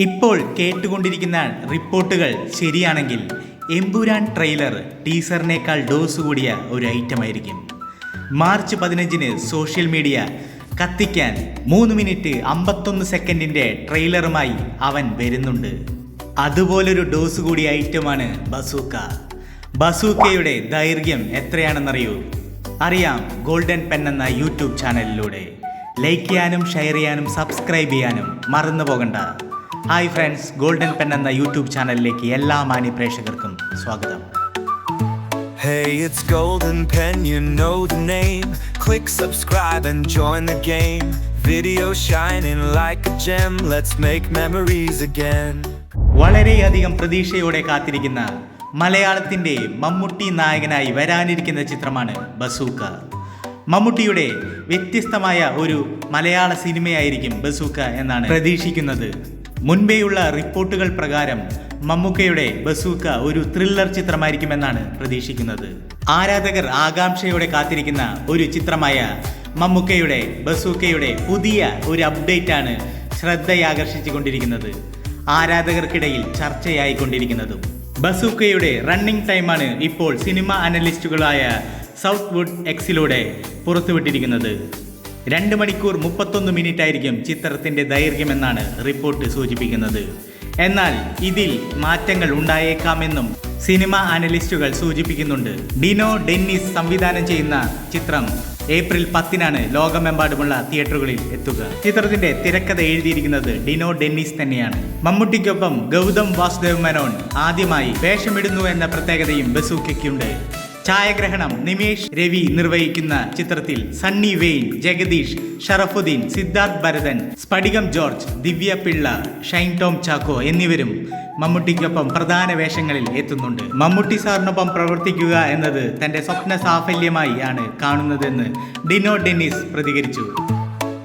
ഇപ്പോൾ കേട്ടുകൊണ്ടിരിക്കുന്ന റിപ്പോർട്ടുകൾ ശരിയാണെങ്കിൽ എമ്പുരാൻ ട്രെയിലർ ടീസറിനേക്കാൾ ഡോസ് കൂടിയ ഒരു ഐറ്റമായിരിക്കും. മാർച്ച് പതിനഞ്ചിന് സോഷ്യൽ മീഡിയ കത്തിക്കാൻ മൂന്ന് മിനിറ്റ് അമ്പത്തൊന്ന് സെക്കൻഡിന്റെ ട്രെയിലറുമായി അവൻ വരുന്നുണ്ട്. അതുപോലൊരു ഡോസ് കൂടിയ ഐറ്റമാണ് ബസൂക്ക. ബസൂക്കയുടെ ദൈർഘ്യം എത്രയാണെന്നറിയൂ? അറിയാം ഗോൾഡൻ പെൻ എന്ന യൂട്യൂബ് ചാനലിലൂടെ. ലൈക്ക് ചെയ്യാനും ഷെയർ ചെയ്യാനും സബ്സ്ക്രൈബ് ചെയ്യാനും മറന്നു പോകണ്ട ഹായ് ഫ്രണ്ട്സ് ഗോൾഡൻ പെൻ എന്ന യൂട്യൂബ് ചാനലിലേക്ക് എല്ലാ മാന്യ പ്രേക്ഷകർക്കും സ്വാഗതം Hey, it's Golden Pen, you know the name. Click subscribe and join the game. Video shining like a gem, let's make memories again. വളരെയധികം പ്രതീക്ഷയോടെ കാത്തിരിക്കുന്ന മലയാളത്തിന്റെ മമ്മൂട്ടി നായകനായി വരാനിരിക്കുന്ന ചിത്രമാണ് ബസൂക്ക മമ്മൂട്ടിയുടെ വ്യത്യസ്തമായ ഒരു മലയാള സിനിമയായിരിക്കും ബസൂക്ക എന്നാണ് പ്രതീക്ഷിക്കുന്നത് മുൻപേയുള്ള റിപ്പോർട്ടുകൾ പ്രകാരം മമ്മൂക്കയുടെ ബസൂക്ക ഒരു ത്രില്ലർ ചിത്രമായിരിക്കുമെന്നാണ് പ്രതീക്ഷിക്കുന്നത്. ആരാധകർ ആകാംക്ഷയോടെ കാത്തിരിക്കുന്ന ഒരു ചിത്രമായ മമ്മൂക്കയുടെ ബസൂക്കയുടെ പുതിയ ഒരു അപ്ഡേറ്റ് ആണ് ശ്രദ്ധയാകർഷിച്ചുകൊണ്ടിരിക്കുന്നത്. ആരാധകർക്കിടയിൽ ചർച്ചയായിക്കൊണ്ടിരിക്കുന്നതും. ബസൂക്കയുടെ റണ്ണിംഗ് ടൈമാണ് ഇപ്പോൾ സിനിമ അനലിസ്റ്റുകളായ സൗത്ത് വുഡ് എക്സിലൂടെ പുറത്തുവിട്ടിരിക്കുന്നത്. രണ്ട് മണിക്കൂർ മുപ്പത്തൊന്ന് മിനിറ്റ് ആയിരിക്കും ചിത്രത്തിന്റെ ദൈർഘ്യമെന്നാണ് റിപ്പോർട്ട് സൂചിപ്പിക്കുന്നത്. എന്നാൽ ഇതിൽ മാറ്റങ്ങൾ ഉണ്ടായേക്കാമെന്നും സിനിമ അനലിസ്റ്റുകൾ സൂചിപ്പിക്കുന്നുണ്ട്. ഡിനോ ഡെന്നിസ് സംവിധാനം ചെയ്യുന്ന ചിത്രം ഏപ്രിൽ പത്തിനാണ് ലോകമെമ്പാടുമുള്ള തിയേറ്ററുകളിൽ എത്തുക. ചിത്രത്തിന്റെ തിരക്കഥ എഴുതിയിരിക്കുന്നത് ഡിനോ ഡെന്നിസ് തന്നെയാണ്. മമ്മൂട്ടിക്കൊപ്പം ഗൗതം വാസുദേവ് മേനോൻ ആദ്യമായി വേഷമിടുന്നു എന്ന പ്രത്യേകതയും ബസൂക്കയ്ക്കുണ്ട്. ഛായാഗ്രഹണം നിമേഷ് രവി നിർവഹിക്കുന്ന ചിത്രത്തിൽ Sunny Wayne Jagadish Sharafudheen Siddharth Bharathan Sphadikam George Divya Pillai Shine Tom Chacko എന്നിവരും മമ്മൂട്ടിക്കൊപ്പം പ്രധാന വേഷങ്ങളിൽ എത്തുന്നുണ്ട്. മമ്മൂട്ടി സാറിനൊപ്പം പ്രവർത്തിക്കുക എന്നത് തന്റെ സ്വപ്ന സാഫല്യമായി ആണ് കാണുന്നതെന്ന് ഡിനോ ഡെന്നിസ് പ്രതികരിച്ചു.